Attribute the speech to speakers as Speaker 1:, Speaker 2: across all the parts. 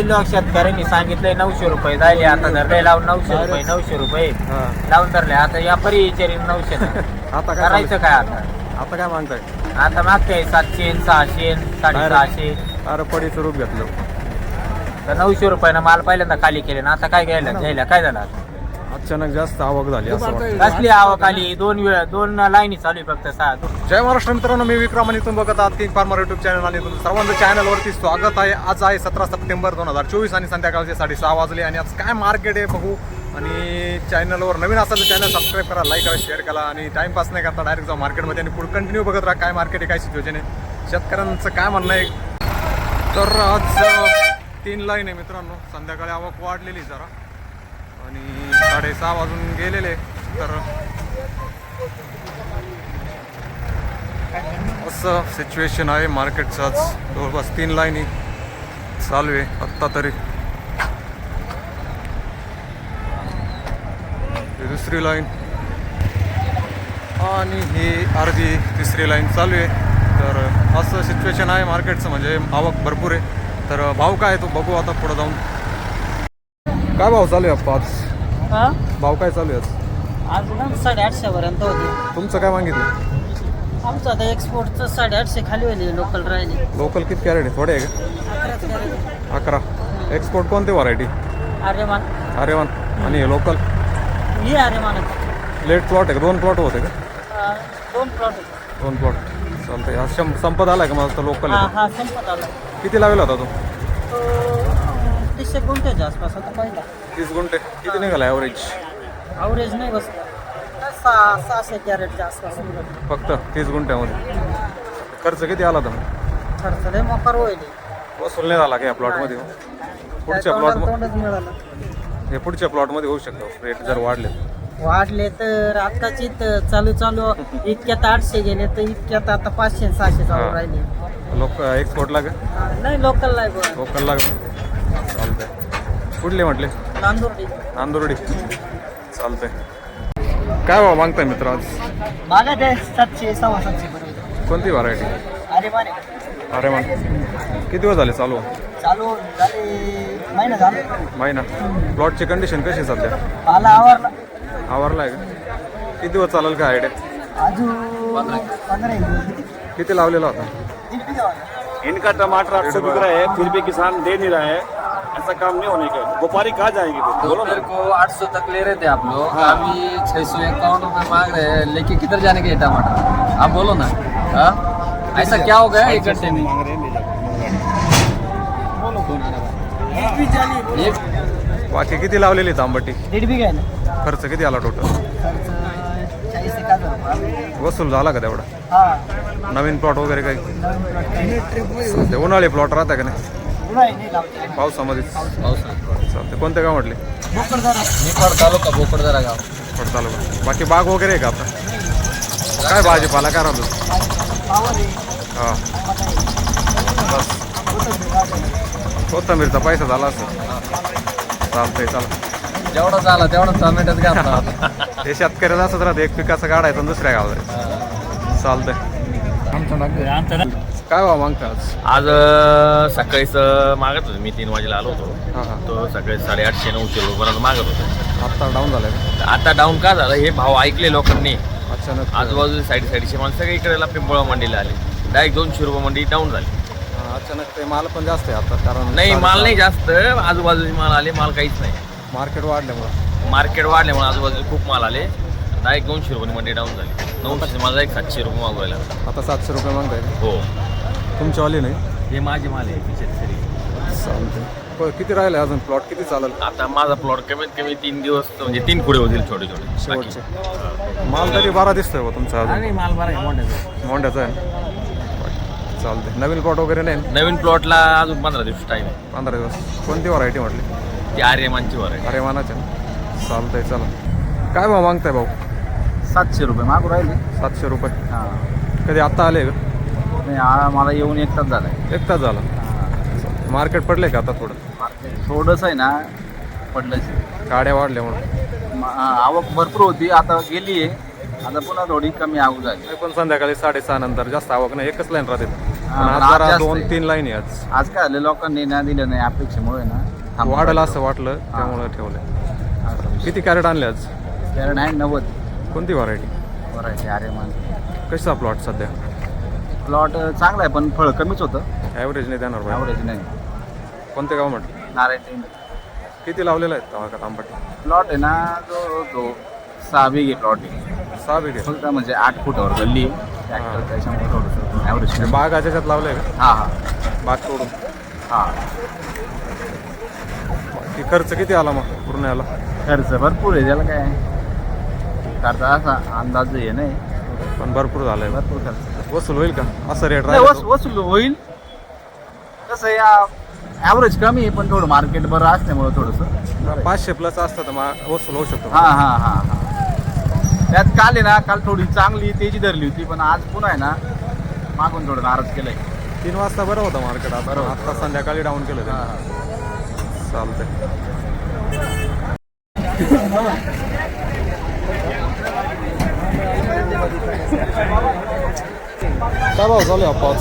Speaker 1: काही लोक शेतकऱ्यांनी सांगितलंय नऊशे रुपये झाले आता धरले लावून नऊशे रुपये नऊशे रुपये
Speaker 2: हा.
Speaker 1: लावून धरले आता या परी विचारी नऊशे
Speaker 2: आता काय
Speaker 1: करायचं काय आता?
Speaker 2: आता काय मागताय?
Speaker 1: आता मागते सातशे सहाशे साडेसहाशे.
Speaker 2: अरे पडी स्वरूप घेतलं.
Speaker 1: तर नऊशे रुपयानं माल पहिल्यांदा खाली केले ना आता काय घ्यायला घ्यायला? काय झालं आता?
Speaker 2: अचानक जास्त आवक झाली असं वाटतं.
Speaker 1: कसली आवक आली? दोन वेळ दोन लाईनी चालू आहे फक्त सहा.
Speaker 2: जय महाराष्ट्र मित्रांनो मी विक्रम आणि तुम्ही बघत आहात किंग फार्मर युट्यूब चॅनल आणि तुमचं सर्वांचं चॅनलवरती स्वागत आहे. आज आहे सतरा सप्टेंबर दोन हजार चोवीस आणि संध्याकाळचे साडेसहा वाजले आणि आज काय मार्केट आहे बघू. आणि चॅनलवर नवीन असाल तर चॅनल सबस्क्राईब करा लाईक करा शेअर करा आणि टाइमपास नाही करता डायरेक्ट जाऊ मार्केटमध्ये आणि पुढे कंटिन्यू बघत राहा काय मार्केट आहे काय सिच्युएशन आहे. शेतकऱ्यांचं काय म्हणणं आहे? तर आज तीन लाईन आहे मित्रांनो. संध्याकाळी आवक वाढलेली जरा. आणि साडेसहा वाजून गेलेले तर असं सिच्युएशन आहे. मार्केटचं आज जवळपास तीन लाईनी चालू आहे. आत्ता तरी. दुसरी लाईन. आणि ही अर्धी तिसरी लाईन चालू आहे. तर असं सिच्युएशन आहे मार्केटचं म्हणजे आवक भरपूर आहे. तर भाव काय आहे तो बघू आता पुढं जाऊन. काय भाव चालू आहे आज? भाव काय चालू आहे आज?
Speaker 3: ना साडेआठशे पर्यंत होते.
Speaker 2: तुमचं काय मागितलं?
Speaker 3: आमचं आता एक्सपोर्टचं साडेआठशे खाली होईल लोकल राहिले.
Speaker 2: लोकल किती कॅरेट आहे? थोडे आहे का? अकरा. एक्सपोर्ट कोणती व्हरायटी अरे वन आणि लोकल
Speaker 3: ही आर्यमान
Speaker 2: लेट प्लॉट आहे का? दोन प्लॉट होते का?
Speaker 3: दोन प्लॉट
Speaker 2: दोन प्लॉट चालतंय. हा शं संपत आला का माझा लोकल
Speaker 3: हा हा संपत आला
Speaker 2: किती लावेल होता तो?
Speaker 3: तो तीसशे गुंठ्याच्या आसपास होता पहिला.
Speaker 2: तीस गुंठे. किती निघाला ॲव्हरेज
Speaker 3: अवरेज नाही बसला. काय सहा सहाशे कॅरेटच्या आसपास निघत
Speaker 2: फक्त तीस गुंठ्यामध्ये. खर्च किती आला तर
Speaker 3: खर्च लय मोकार होईल.
Speaker 2: वसूल नाही झाला का या प्लॉटमध्ये
Speaker 3: काय
Speaker 2: पुढच्या
Speaker 3: तोंडाला
Speaker 2: प्लॉट
Speaker 3: तोंडच मिळालं.
Speaker 2: हे पुढच्या प्लॉटमध्ये होऊ शकतो. रेट जर वाढले
Speaker 3: वाढले तर आताची तर चालू चालू इतक्यात आठशे गेले तर इतक्यात आता पाचशे आणि सहाशे चालू
Speaker 2: हा.
Speaker 3: राहिले.
Speaker 2: लोक एक्सपोर्टला का?
Speaker 3: नाही लोकल नाही बघ.
Speaker 2: लोकलला का? चालतंय. कुठले म्हटले?
Speaker 3: नांदुर्डी.
Speaker 2: नांदुर्डी. चालतंय. काय भाव मागताय मित्र आज?
Speaker 3: मागा ते सातशे सव्वा सातशे
Speaker 2: कोणती व्हरायटी
Speaker 3: अरे माने
Speaker 2: अरे मान किती दिवस झाले चालू?
Speaker 3: चालू झाले महिना झाला.
Speaker 2: महिना. प्लॉटची कंडिशन कशी आहे सध्या?
Speaker 3: मला आवरला.
Speaker 2: आवरला आहे का? किती दिवस चालेल का आयडिया
Speaker 3: अजून पंधरा एक दिवस.
Speaker 2: किती लावलेला होता.
Speaker 4: इनका टमाटर आठ सौ बिक रहा है फिर भी किसान दे नहीं रहा है। ऐसा काम नहीं होने का। व्यापारी कहाँ जाएँगे फिर? बोलो
Speaker 5: मेरे को आठ सौ तक ले रहे थे आप लोग। अभी छह सौ इक्यावन रुपए मांग रहे हैं। लेके किधर जाने के ये टमाटर? आप बोलो ना। हाँ? ऐसा क्या हो गया? एक घंटे में।
Speaker 2: बाकी किती लावलेली तांबटी
Speaker 3: दीड बिघा आहे ना.
Speaker 2: खर्च किती आला टोटल
Speaker 3: खर्च चाळीस एक हज़ार रुपये.
Speaker 2: वसूल झाला का तेवढा? नवीन प्लॉट वगैरे काही? उन्हाळी प्लॉट राहता का नाही. पावसामध्ये. चालते कोणते गाव म्हटले.
Speaker 5: निफाड तालुका बोकडदरा गाव.
Speaker 2: चालू बाकी बाग वगैरे आहे का आता? काय भाजीपाला काय राहतो. हां. बस. कोथंबीरचा पैसा झाला असं चालतंय चला
Speaker 5: जेवढा झाला तेवढा टोमॅटोच घातला
Speaker 2: हे शेतकऱ्याला असंच राहतं. एक पिकाचं काढायचं दुसऱ्या गावाला. चालतंय. काय भाव मागता आज?
Speaker 6: आज सकाळीच मागत होतो. मी तीन वाजेला आलो होतो.
Speaker 2: हां
Speaker 6: तो सकाळी साडेआठशे नऊशे रुपयापर्यंत मागत होतो.
Speaker 2: आत्ता डाऊन झालाय? का?
Speaker 6: आता डाऊन का झालं? हे भाव ऐकले लोकांनी.
Speaker 2: अचानक
Speaker 6: आजूबाजूची साईड साईडचे माणसं सगळे इकडेला पिंपळा मंडीला आले. डायरेक्ट दोनशे रुपये मंडी डाऊन झाली.
Speaker 2: हां, अचानक ते माल पण जास्त आहे आता कारण
Speaker 6: नाही माल नाही जास्त. आजूबाजूचे माल आले माल काहीच नाही.
Speaker 2: मार्केट वाढल्यामुळं.
Speaker 6: मार्केट वाढल्यामुळे आजूबाजूचे खूप माल आले. डायरेक्ट दोनशे रुपये मंडी डाऊन झाली. नऊशे माझा एक सातशे रुपये मागवायला.
Speaker 2: आता सातशे रुपये मागताय?
Speaker 6: हो.
Speaker 2: तुमच्यावाली नाही?
Speaker 6: हे माझे माल आहे मी शेतकरी.
Speaker 2: किती राहिले अजून प्लॉट किती चालेल?
Speaker 6: आता माझा प्लॉट कमीत कमी तीन दिवस म्हणजे तीन कुडे होतील छोटे छोटे. बाकी.
Speaker 2: शेवटचे. माल तरी बारा दिसतोय बा तुमचा अजून.
Speaker 6: आणि माल बरा आहे मोठ्याचा.
Speaker 2: मोंड्याचा आहे ना? चालतंय. नवीन प्लॉट वगैरे नाही ना?
Speaker 6: नवीन प्लॉटला अजून पंधरा दिवस टाईम आहे.
Speaker 2: पंधरा दिवस. कोणती व्हरायटी म्हटली?
Speaker 6: ती आर्यमानची वर आहे
Speaker 2: अरे चालतंय चला. काय भाव मागताय भाऊ?
Speaker 5: सातशे रुपये. मागू राहिले.
Speaker 2: सातशे रुपये. कधी आत्ता आले का?
Speaker 5: मला येऊन एक तास झालाय.
Speaker 2: एक तास झाला. मार्केट पडले का आता थोडं?
Speaker 5: थोडंसं आहे ना पडलं
Speaker 2: गाड्या वाढल्यामुळं
Speaker 5: आवक भरपूर होती. आता गेली आहे. आता पुन्हा थोडी कमी आवक झाली.
Speaker 2: नाही पण संध्याकाळी साडेसहा नंतर जास्त आवक नाही. एकच लाईन राहते. पण आज
Speaker 5: आज
Speaker 2: जरा
Speaker 5: जास्त
Speaker 2: दोन
Speaker 5: आहे.
Speaker 2: तीन लाईन आहे आज.
Speaker 5: आज काय झालं? लोकांनी ना दिलं नाही. अपेक्षेमुळे ना
Speaker 2: वाढेल. असं वाटलं त्यामुळे ठेवलंय.
Speaker 5: असं.
Speaker 2: किती कॅरेट आणले आज?
Speaker 5: कारण आहे नव्वद.
Speaker 2: कोणती व्हरायटी
Speaker 5: वरायटी अरे मान
Speaker 2: कसा प्लॉट सध्या?
Speaker 5: प्लॉट चांगला आहे पण फळ कमीच होतं.
Speaker 2: ॲव्हरेज नाही देणार
Speaker 5: ॲव्हरेज नाही.
Speaker 2: कोणते गाव म्हटलं?
Speaker 5: नारायण
Speaker 2: किती लावलेलं आहेत तवा का तांबट?
Speaker 5: प्लॉट आहे ना जो तो सहा बिघे प्लॉट आहे.
Speaker 2: सहा बिघे?
Speaker 5: फक्त म्हणजे आठ फुटावर गल्ली. ट्रॅक्टर त्याच्यामुळे थोडंसं ॲव्हरेज
Speaker 2: बाग याच्यात लावलंय का?
Speaker 5: हां हां.
Speaker 2: बाग सोडून
Speaker 5: हां.
Speaker 2: की खर्च किती आला मग? पूर्ण याला?
Speaker 5: खर्च भरपूर आहे त्याला काय? खर्च असा अंदाज आहे नाही.
Speaker 2: पण भरपूर झालंय.
Speaker 5: भरपूर खर्च
Speaker 2: वसूल होईल का? असं रेट
Speaker 5: नाही, वस वसूल होईल. कसं या ॲव्हरेज कमी आहे पण थोडं मार्केट बरं असल्यामुळं थोडंसं.
Speaker 2: पाचशे प्लस असतं तर मग वसूल होऊ शकतो.
Speaker 5: हां हां हां हां. त्यात काल आहे ना काल थोडी चांगली तेजी धरली होती पण आज पुन्हा आहे ना मागून थोडं नाराज केलंय.
Speaker 2: तीन वाजता बरं होतं मार्केट
Speaker 5: बरं होतं.
Speaker 2: आता संध्याकाळी डाऊन केलं ते चालतंय. काय भाव चालू आहे पाच?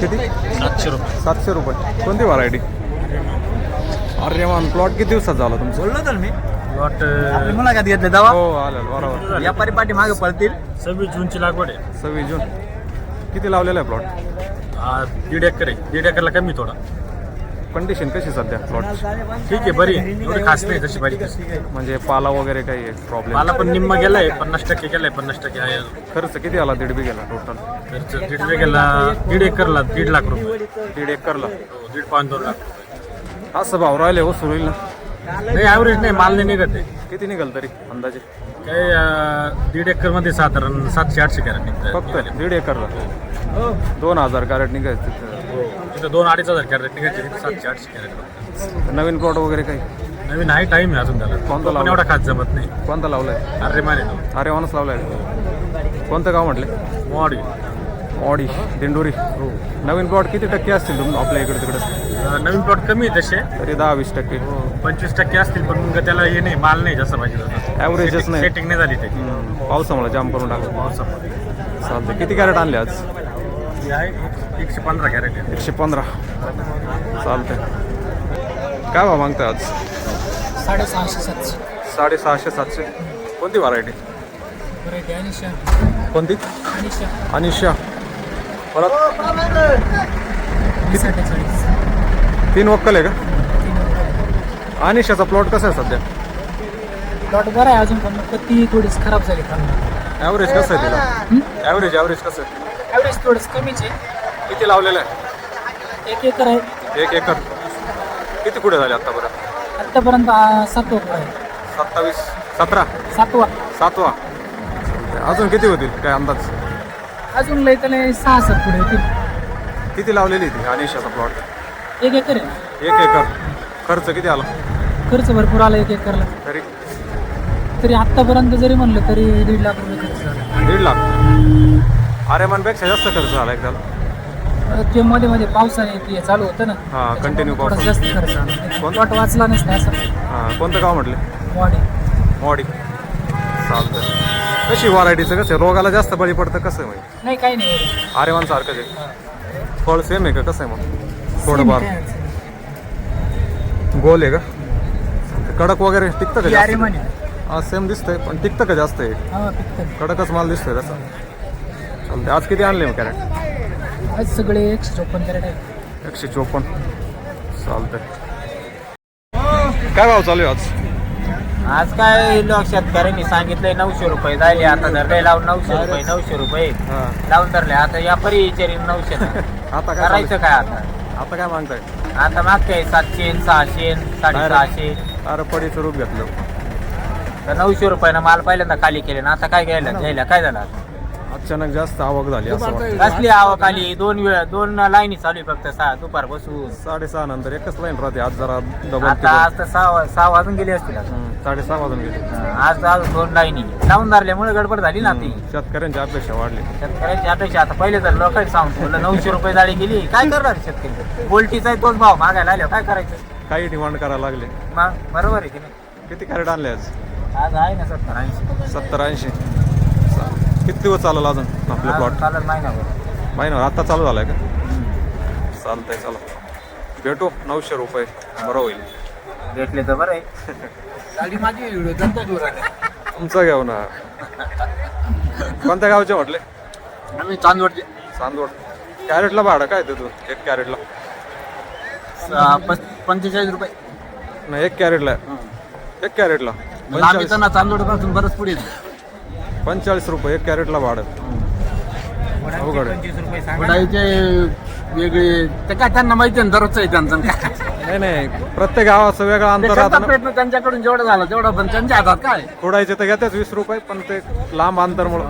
Speaker 2: किती?
Speaker 7: सातशे रुपये.
Speaker 2: सातशे रुपये. कोणती व्हरायटी अरे मान प्लॉट किती दिवसात झाला तुमचं?
Speaker 5: बोललो तर मी.
Speaker 7: प्लॉट
Speaker 5: मुलाखत घेतले दवा
Speaker 2: हो आलेल बरोबर.
Speaker 5: व्यापारी पाठी मागे पळतील.
Speaker 7: सव्वीस जूनची लागवड आहे.
Speaker 2: सव्वीस जून. किती लावलेला आहे प्लॉट
Speaker 7: हा, दीड एकर आहे. दीड एकरला कमी थोडा.
Speaker 2: कंडिशन कशी सध्या? प्लॉट
Speaker 7: ठीक आहे बरी. आहे एवढी खास नाही तशी तशी.
Speaker 2: म्हणजे पाला वगैरे काही प्रॉब्लेम
Speaker 7: मला पण निम्म गेलाय पन्नास टक्के गेलाय पन्नास टक्के आहे.
Speaker 2: खर्च किती आला? दीड बिघेला टोटल
Speaker 7: खर्च दीड वेगेला दीड एकरला दीड लाख रुपये.
Speaker 2: दीड एकरला
Speaker 7: हो, दीड पाच दोन लाख
Speaker 2: असं भाव राहिले हो सुरू होईल ना
Speaker 7: नाही ॲव्हरेज नाही माल नाही निघत आहे.
Speaker 2: किती निघाल तरी अंदाजे?
Speaker 7: काय अं, दीड एकरमध्ये साधारण सातशे आठशे कॅरेट निघतात
Speaker 2: फक्त दीड एकरला दोन हजार कॅरेट निघायचे
Speaker 7: तिथं. दोन अडीच हजार कॅरेट निघायचे तिथे सातशे आठशे कॅरेट
Speaker 2: नवीन प्लॉट वगैरे काही?
Speaker 7: नवीन आहे टाइम आहे अजून त्याला.
Speaker 2: कोणता
Speaker 7: पण
Speaker 2: लावला?
Speaker 7: एवढा खास जमत नाही.
Speaker 2: कोणता लावलाय?
Speaker 7: अरे माने
Speaker 2: अरे वानस लावलाय. कोणतं गाव म्हटले?
Speaker 7: मॉडी.
Speaker 2: ऑडी दिंडोरी. नवीन प्लॉट किती टक्के असतील तुम आपल्या इकडे तिकडे?
Speaker 7: नवीन प्लॉट कमी आहे तसे.
Speaker 2: तरी दहा वीस टक्के.
Speaker 7: पंचवीस टक्के असतील पण मग त्याला हे नाही माल नाही जसं पाहिजे
Speaker 2: ॲव्हरेजच नाही.
Speaker 7: सेटिंग नाही झाली त्याची.
Speaker 2: हम्म, पावसामुळे जाम करून टाकलं.
Speaker 7: पावसामध्ये
Speaker 2: चालतं किती कॅरेट आणले आज?
Speaker 7: हे एकशे पंधरा कॅरेट आहे.
Speaker 2: एकशे पंधरा. चालतंय. काय भाव मागताय आज?
Speaker 8: साडेसहाशे सातशे.
Speaker 2: साडेसहाशे सातशे. कोणती व्हरायटी कोणती?
Speaker 8: अनिशा.
Speaker 2: परत? तीन वक्कल आहे का? अनिशाचा प्लॉट कसा आहे सध्या?
Speaker 8: प्लॉट बरा आहे अजून पण ती थोडीच खराब झाली.
Speaker 2: ॲव्हरेज कसं आहे तिला? ॲव्हरेज ॲव्हरेज कसं आहे?
Speaker 8: ॲव्हरेज थोडंच कमीच आहे
Speaker 2: किती लावलेलं आहे?
Speaker 8: एक एकर आहे.
Speaker 2: एक एकर. किती पुढे झाले आत्तापर्यंत
Speaker 8: आत्तापर्यंत सातवा आहे.
Speaker 2: सत्तावीस सतरा?
Speaker 8: सातवा.
Speaker 2: सातवा. अजून किती होतील काय अंदाज?
Speaker 8: अजून लय त्याला सहा सात पुढे येतील
Speaker 2: किती लावलेली ती अनिशाचा प्लॉट
Speaker 8: एक एकर आहे.
Speaker 2: एक एकर. खर्च किती आला?
Speaker 8: खर्च भरपूर आला एक एकरला.
Speaker 2: तरी?
Speaker 8: तरी आत्तापर्यंत जरी म्हणलं तरी दीड लाख रुपये खर्च झाला.
Speaker 2: दीड लाख. आर्यमानपेक्षा जास्त खर्च झाला एक त्याला
Speaker 8: ते मध्ये मध्ये पावसाने ते चालू होतं ना.
Speaker 2: हा कंटिन्यू
Speaker 8: थोडा
Speaker 2: पाऊस
Speaker 8: जास्त खर्च आला.
Speaker 2: कोण?
Speaker 8: प्लॉट वाचला नसता असं.
Speaker 2: हां कोणतं गाव म्हटले?
Speaker 8: वाढे
Speaker 2: मॉडी. चालतं कशी व्हरायटीचं कसं आहे? रोगाला जास्त बळी पडतं कसं आहे म्हणजे
Speaker 8: नाही काही नाही. एवढं.
Speaker 2: आर्यमान सारखंच आहे. फळ सेम आहे का? कसं आहे मग? थोडंफार.
Speaker 8: काय अडचण नाही.
Speaker 2: गोल आहे का? कडक वगैरे टिकतं का जास्त?
Speaker 8: म्हणे.
Speaker 2: हा सेम दिसतंय पण टिकतं का जास्त आहे?
Speaker 8: हा
Speaker 2: कडकच माल दिसतोय तसा. चालते आज किती आणले मग कॅरेट?
Speaker 8: आज सगळे एकशे चोपन्न कॅरेट आहे
Speaker 2: एकशे चोपन्न. चालतंय. काय भाव चालू आहे आज?
Speaker 1: आज काय लोक शेतकऱ्यांनी सांगितलंय नऊशे रुपये झाले आता धरले लावून नऊशे रुपये नऊशे रुपये.
Speaker 2: हा
Speaker 1: लावून धरले आता या परी नऊशे.
Speaker 2: आता काय
Speaker 1: करायचं
Speaker 2: चालू
Speaker 1: काय आता?
Speaker 2: आहे? आता काय मागताय?
Speaker 1: आता मागते सातशे सहाशे साडेसहाशे.
Speaker 2: अरे पडीचं रूप घेतलं.
Speaker 1: तर नऊशे रुपयानं माल पहिल्यांदा खाली केले ना आता काय घ्यायला घ्यायला काय झालं आता?
Speaker 2: अचानक जास्त आवक झाली असं वाटतं.
Speaker 1: कसली आवक आली? दोन वेळ दोन लाईनी चालू आहे फक्त सहा दुपार बसून.
Speaker 2: साडेसहा नंतर एकच लाईन राहते आज जरा डबल
Speaker 1: आता आज तर सहा सहा वाजून गेले असतील आता.
Speaker 2: साडेसहा वाजून गेले.
Speaker 1: आज आज दोन लाईनी. लावून धरल्यामुळे गडबड झाली ना ती.
Speaker 2: शेतकऱ्यांची अपेक्षा वाढली.
Speaker 1: शेतकऱ्यांची अपेक्षा आता पहिले तर लोकांनी सांगतो म्हणलं नऊशे रुपये जाळी गेली काय करणार शेतकरी? पोल्ट्रीचा तोच भाव मागायला आल्यावर काय करायचं?
Speaker 2: काही डिमांड करायला लागले.
Speaker 1: मग बरोबर आहे की नाही?
Speaker 2: किती कॅरेट आणले आज?
Speaker 1: आज आहे ना सत्तर ऐंशी.
Speaker 2: सत्तर ऐंशी. किती दिवस चालेल अजून आपलं प्लॉट
Speaker 1: चालत महिनाभर
Speaker 2: महिना आता चालू झालाय का? चालतंय चला. भेटू नऊशे रुपये. बरं होईल.
Speaker 1: भेटले तर बरं आहे.
Speaker 2: तुमचं घेऊ ना. कोणत्या गावचे म्हटले?
Speaker 5: आम्ही चांदवडचे.
Speaker 2: चांदवड. कॅरेटला भाडं काय देतो? एक कॅरेटला.
Speaker 5: पंचेचाळीस रुपये.
Speaker 2: नाही एक कॅरेटला. एक कॅरेटला.
Speaker 5: आम्ही
Speaker 2: पंचेचाळीस
Speaker 5: त्यांना चांदवडपासून बरंच पुढे.
Speaker 2: पंचेचाळीस रुपये एक कॅरेटला भाडं अवघड आहे.
Speaker 1: पंचवीस रुपये सांगा
Speaker 5: वेगळे ते काय त्यांना माहिती आहे ना, दररोजचं आहे त्यांचं. काय
Speaker 2: नाही नाही प्रत्येक गावाचं वेगळं
Speaker 5: ते
Speaker 2: अंतर
Speaker 5: करतात
Speaker 2: राहतं ना.
Speaker 5: प्रयत्न त्यांच्याकडून जेवढं झालं तेवढं पण त्यांच्या हातात काय?
Speaker 2: खोडायचे तर घेतात वीस रुपये पण ते लांब अंतरमुळं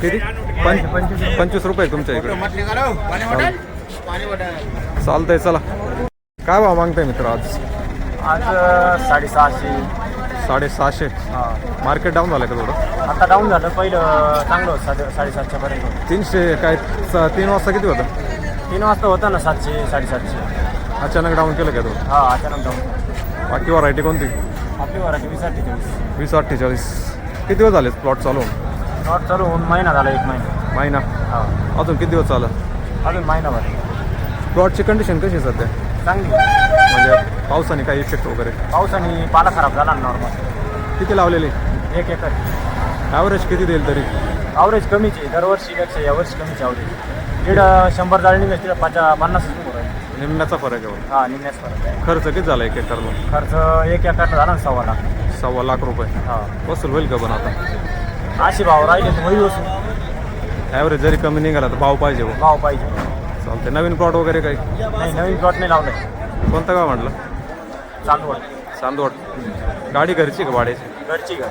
Speaker 2: किती? पंच पंचवीस रुपये तुमच्या इकडे. चालतंय चला. काय भाव मागताय मित्र आज?
Speaker 1: आज साडेसहाशे.
Speaker 2: साडेसहाशे.
Speaker 1: हा.
Speaker 2: मार्केट डाऊन झालं का थोडं?
Speaker 1: आता डाऊन झालं. पहिलं चांगलं होतं साडे साडेसातच्या पर्यंत
Speaker 2: तीनशे काय स- तीन वाजता किती होतं?
Speaker 1: तीन वाजता होतं ना सातशे साडेसातशे.
Speaker 2: अचानक डाऊन केलं का थोडं
Speaker 1: हा अचानक डाऊन
Speaker 2: बाकी व्हरायटी कोणती?
Speaker 1: आपली वराठी वीस अठ्ठेचाळीस.
Speaker 2: वीस अठ्ठेचाळीस. किती दिवस झाले प्लॉट चालू? होऊन?
Speaker 1: नॉट चालू होऊन महिना झाला एक महिना.
Speaker 2: महिना?
Speaker 1: हा.
Speaker 2: अजून किती दिवस चालला?
Speaker 1: अजून महिनाभर.
Speaker 2: प्लॉटची कंडिशन कशी आहे सध्या?
Speaker 1: चांगली
Speaker 2: म्हणजे पावसाने काही इफेक्ट वगैरे?
Speaker 1: पावसाने पाला खराब झाला ना नॉर्मल
Speaker 2: किती लावलेली?
Speaker 1: एक एकर.
Speaker 2: ॲव्हरेज किती देईल तरी?
Speaker 1: अवरेज कमीच आहे. दरवर्षीपेक्षा यावर्षी कमीच अवरेज दीड शंभर जाळी निघाल तिला पाच पन्नास
Speaker 2: निम्म्याचा फरक आहे.
Speaker 1: हा निम्याच फरक आहे.
Speaker 2: खर्च किती झाला एक एकरला?
Speaker 1: खर्च एक एकर झाला ना सव्वा लाख.
Speaker 2: सव्वा लाख रुपये.
Speaker 1: हा.
Speaker 2: वसूल होईल का पण आता?
Speaker 1: अशी भाव राहिले तर होईल वसूल.
Speaker 2: ॲव्हरेज जरी कमी निघाला तर भाव पाहिजे
Speaker 1: भाव पाहिजे.
Speaker 2: चालते नवीन प्लॉट वगैरे काही?
Speaker 1: नाही नवीन प्लॉट नाही लावलाय.
Speaker 2: कोणतं गाव म्हटलं?
Speaker 1: चांदवड.
Speaker 2: चांदवड. गाडी घरची का भाड्याची?
Speaker 1: घरची घर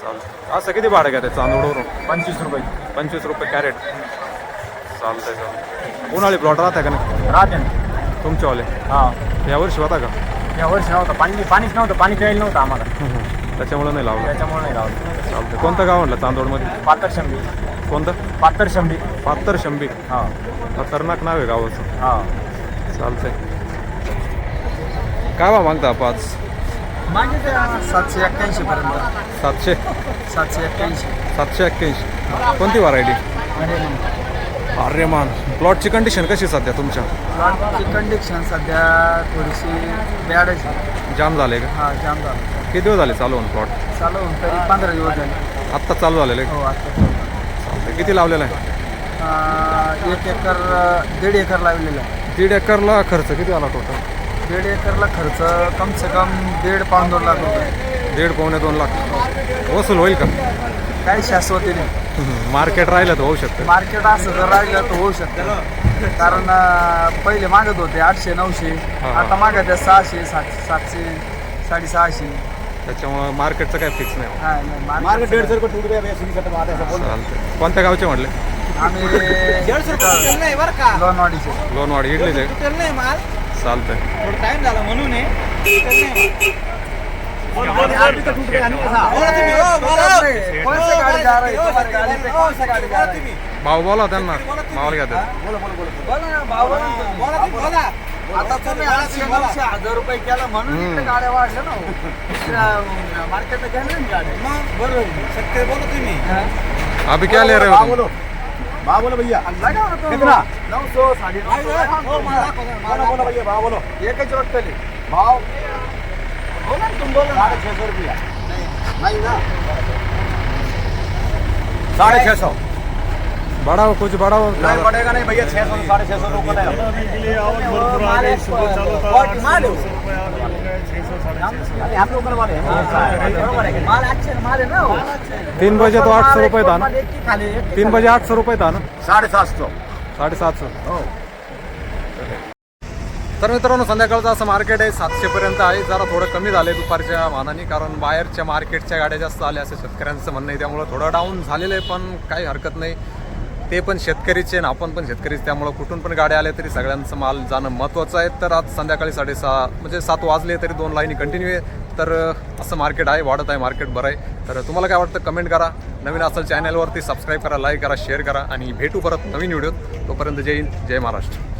Speaker 2: चालतं असं किती भाडं घ्या चांदवडवरून?
Speaker 1: पंचवीस रुपये.
Speaker 2: पंचवीस रुपये कॅरेट. चालतंय चालतं उन्हाळी प्लॉट राहता का नाही?
Speaker 1: राहते ना.
Speaker 2: तुमच्यावाले?
Speaker 1: हा.
Speaker 2: यावर्षी होता का?
Speaker 1: या वर्षी नव्हतं. पाणी पाणीच नव्हतं. पाणी प्यायला नव्हतं आम्हाला.
Speaker 2: त्याच्यामुळे नाही लावलं.
Speaker 1: त्याच्यामुळे नाही लावलं.
Speaker 2: चालतं कोणतं गाव म्हटलं चांदवडमध्ये?
Speaker 1: पातर शंभी.
Speaker 2: कोणतं?
Speaker 1: पातर शंभी.
Speaker 2: पात्तर शंभी.
Speaker 1: हा.
Speaker 2: खतरनाक नाव आहे गावाचं.
Speaker 1: हा.
Speaker 2: चालतंय. काय बा मागता पाच
Speaker 3: सातशे एक्क्याऐंशी पर्यंत
Speaker 2: सातशे
Speaker 3: सातशे एक्क्याऐंशी
Speaker 2: सातशे एक्क्याऐंशी कोणती व्हरायटी आर्यमान प्लॉटची कंडिशन कशी सध्या तुमच्या?
Speaker 3: प्लॉटची कंडिशन सध्या थोडीशी बॅडच आहे.
Speaker 2: जाम झाले का?
Speaker 3: हा जाम झाला.
Speaker 2: किती दिवस झाले चालू होऊन प्लॉट
Speaker 3: चालू होऊन तरी पंधरा दिवस झाले.
Speaker 2: आत्ता चालू झालेले?
Speaker 3: हो आता
Speaker 2: किती लावलेलं आहे?
Speaker 3: अं, एक एकर अं, दीड एकर लावलेला आहे.
Speaker 2: दीड एकरला खर्च किती आला टोटल
Speaker 3: दीड एकरला खर्च कम से कम दीड पाऊन दोन लाख रुपये.
Speaker 2: दीड पावणे दोन लाख. वसूल होईल का?
Speaker 3: काही शाश्वती नाही.
Speaker 2: मार्केट राहिलं तर होऊ शकतं.
Speaker 3: मार्केट असं जर राहिलं तर होऊ शकतं. कारण अं, पहिले मागत होते आठशे नऊशे.
Speaker 2: हा.
Speaker 3: आता मागत आहे सहाशे सातशे सातशे साडेसहाशे.
Speaker 2: त्याच्यामुळं मार्केटचं काय फिक्स नाही.
Speaker 3: हा नाही मार्केट
Speaker 2: कोणत्या गावचे म्हटले?
Speaker 3: आम्ही लोणवाडीचे
Speaker 2: लोणवाडी इडलीचे
Speaker 3: कौन सा गाड़ी जा रही है?
Speaker 2: भाऊ बोला त्यांना मावाला घ्या ते.
Speaker 3: बोला ना, भाऊ, बोला ना. आता तुम्ही हजार रुपये केलं म्हणून गाड्या वाढल्या ना ना गाड्या बरोबर
Speaker 2: अभी क्या ले रहे हो तुम?
Speaker 3: लगाओ ना तुम. नऊ सौ साडे नऊ सौ। लगाओ. मला- मला- एकच वाटतं भाव बोला ना तुम बोला ना. नाही ना।
Speaker 2: साढ़े छः सौ। बढ़ाओ कुछ बढ़ाओ।
Speaker 1: पड़ेगा नहीं भैया छह सौ साढ़े छह सौ रुपये हम लोग वाले
Speaker 3: बरोबर आहे का? माल अच्छे माल आहे ना हो.
Speaker 2: तीन बजे तो आठ सौ रुपये था ना? तीन बजे आठ सौ रुपये था ना?
Speaker 1: साढ़े सात सौ
Speaker 2: साडे सातशे तर मित्रांनो संध्याकाळचं असं मार्केट आहे सातशेपर्यंत आहे. जरा थोडं कमी झालं आहे दुपारच्या मानाने कारण बाहेरच्या मार्केटच्या गाड्या जास्त आल्या असं शेतकऱ्यांचं म्हणणं आहे. त्यामुळं थोडं डाऊन झालेलं आहे पण काही हरकत नाही. ते पण शेतकरीचे आणि आपण पण शेतकरीच. त्यामुळं कुठून पण गाड्या आल्या तरी सगळ्यांचं माल जाणं महत्त्वाचं आहे. तर आज संध्याकाळी साडेसहा म्हणजे सात वाजले तरी दोन लाईनी कंटिन्यू आहे. तर असं मार्केट आहे वाढत आहे मार्केट बरं आहे. तर तुम्हाला काय वाटतं कमेंट करा. नवीन असेल चॅनलवरती सबस्क्राईब करा लाईक करा शेअर करा आणि भेटू परत नवीन व्हिडिओत तोपर्यंत जय हिंद जय महाराष्ट्र.